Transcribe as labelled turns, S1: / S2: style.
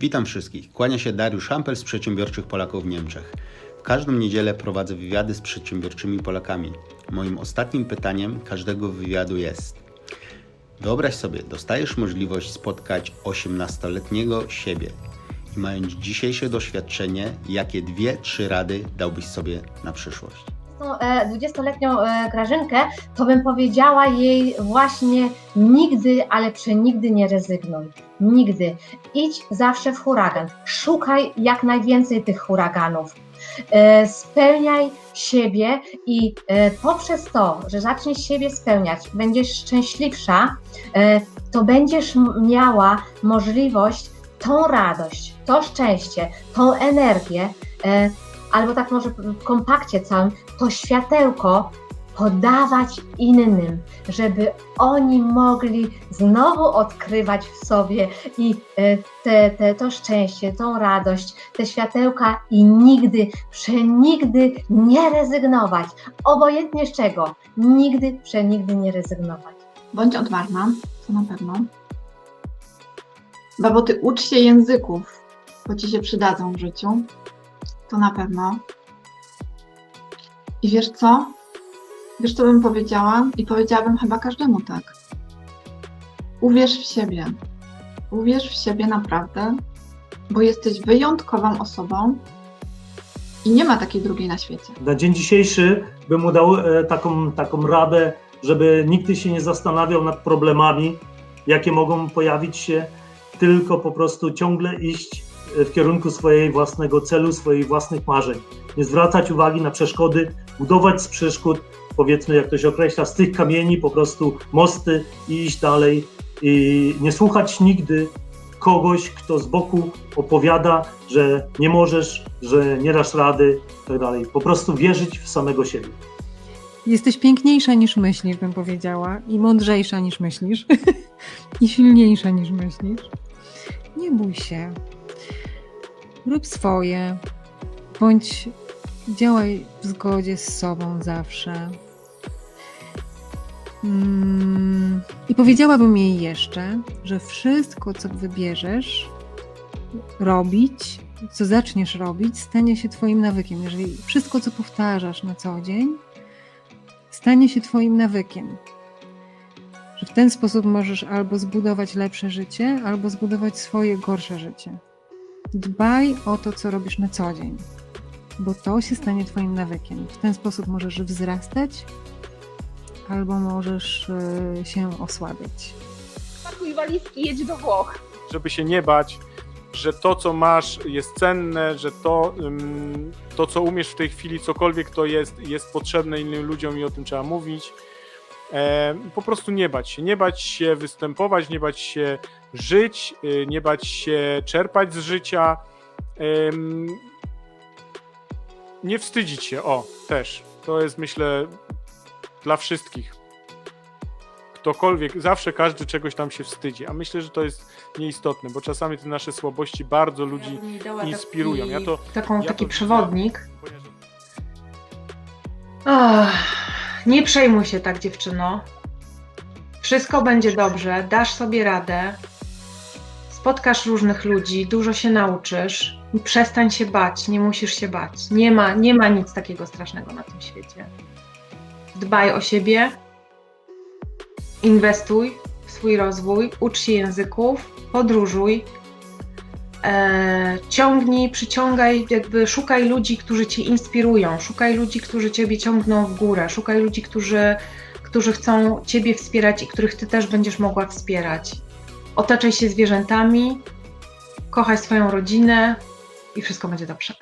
S1: Witam wszystkich. Kłania się Dariusz Hampel z Przedsiębiorczych Polaków w Niemczech. W każdą niedzielę prowadzę wywiady z przedsiębiorczymi Polakami. Moim ostatnim pytaniem każdego wywiadu jest: Wyobraź sobie, dostajesz możliwość spotkać 18-letniego siebie i mając dzisiejsze doświadczenie, jakie dwie, trzy rady dałbyś sobie na przyszłość?
S2: Tą, e, 20-letnią e, Grażynkę, to bym powiedziała jej właśnie nigdy, ale przenigdy nie rezygnuj. Nigdy. Idź zawsze w huragan. Szukaj jak najwięcej tych huraganów. E, Spełniaj siebie i poprzez to, że zaczniesz siebie spełniać, będziesz szczęśliwsza, to będziesz miała możliwość tą radość, to szczęście, tą energię, albo tak może w kompakcie całym, to światełko podawać innym, żeby oni mogli znowu odkrywać w sobie i e, te, te, to szczęście, tą radość, te światełka i nigdy, przenigdy nie rezygnować. Obojętnie z czego, nigdy, przenigdy nie rezygnować.
S3: Bądź odważna, to na pewno. Baboty, ucz się języków, bo ci się przydadzą w życiu. To na pewno. I wiesz co? Wiesz, co bym powiedziała? I powiedziałabym chyba każdemu tak. Uwierz w siebie. Uwierz w siebie naprawdę, bo jesteś wyjątkową osobą i nie ma takiej drugiej na świecie.
S4: Na dzień dzisiejszy bym mu dał e, taką, taką radę, żeby nigdy się nie zastanawiał nad problemami, jakie mogą pojawić się, tylko po prostu ciągle iść w kierunku swojej własnego celu, swoich własnych marzeń. Nie zwracać uwagi na przeszkody, budować z przeszkód, powiedzmy, jak to się określa, z tych kamieni po prostu mosty i iść dalej. I nie słuchać nigdy kogoś, kto z boku opowiada, że nie możesz, że nie dasz rady, tak dalej. Po prostu wierzyć w samego siebie.
S5: Jesteś piękniejsza niż myślisz, bym powiedziała, i mądrzejsza niż myślisz, i silniejsza niż myślisz. Nie bój się. Rób swoje, bądź działaj w zgodzie z sobą zawsze. Mm, I powiedziałabym jej jeszcze, że wszystko, co wybierzesz robić, co zaczniesz robić, stanie się Twoim nawykiem. Jeżeli wszystko, co powtarzasz na co dzień, stanie się Twoim nawykiem. Że w ten sposób możesz albo zbudować lepsze życie, albo zbudować swoje gorsze życie. Dbaj o to, co robisz na co dzień, bo to się stanie Twoim nawykiem. W ten sposób możesz wzrastać, albo możesz y, się osłabiać.
S6: pakuj walizki, jedź do Włoch.
S7: żeby się nie bać, że to, co masz, jest cenne, że to, ym, to co umiesz w tej chwili, cokolwiek to jest, jest potrzebne innym ludziom i o tym trzeba mówić. E, po prostu nie bać się, nie bać się występować, nie bać się żyć, y, nie bać się czerpać z życia. Nie wstydzić się, o, też. To jest, myślę, dla wszystkich. Ktokolwiek, zawsze każdy czegoś tam się wstydzi, a myślę, że to jest nieistotne, bo czasami te nasze słabości bardzo ludzi
S8: Ja
S7: inspirują. Ja to,
S8: taką,
S7: ja
S8: taki
S7: to
S8: przewodnik. Ach, nie przejmuj się tak, dziewczyno. Wszystko będzie dobrze, dasz sobie radę. Spotkasz różnych ludzi, dużo się nauczysz. i Przestań się bać, nie musisz się bać. Nie ma, nie ma nic takiego strasznego na tym świecie. Dbaj o siebie, inwestuj w swój rozwój, ucz się języków, podróżuj, e, ciągnij, przyciągaj, jakby szukaj ludzi, którzy cię inspirują, szukaj ludzi, którzy ciebie ciągną w górę, szukaj ludzi, którzy, którzy chcą ciebie wspierać i których ty też będziesz mogła wspierać. Otaczaj się zwierzętami, kochaj swoją rodzinę i wszystko będzie dobrze.